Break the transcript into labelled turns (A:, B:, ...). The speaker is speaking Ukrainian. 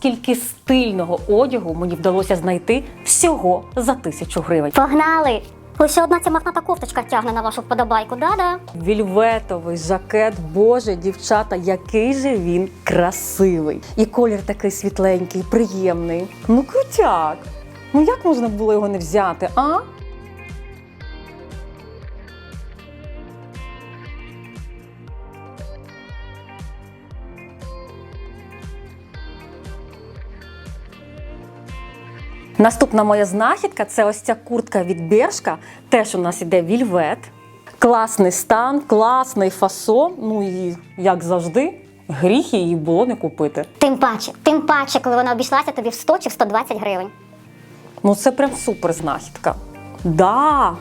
A: скільки стильного одягу мені вдалося знайти всього за тисячу гривень.
B: Погнали! Лише одна ця мохната кофточка тягне на вашу вподобайку, да-да?
A: Вільветовий жакет, боже, дівчата, який же він красивий. І колір такий світленький, приємний. Ну, крутяк. Ну як можна було його не взяти, а? Наступна моя знахідка це ось ця куртка від Бершка. Теж у нас іде вільвет. Класний стан, класний фасон. Ну і як завжди, гріх її було не купити.
B: Тим паче, тим паче, коли вона обійшлася тобі в 100 чи в 120 гривень.
A: Ну це прям супер знахідка. Да,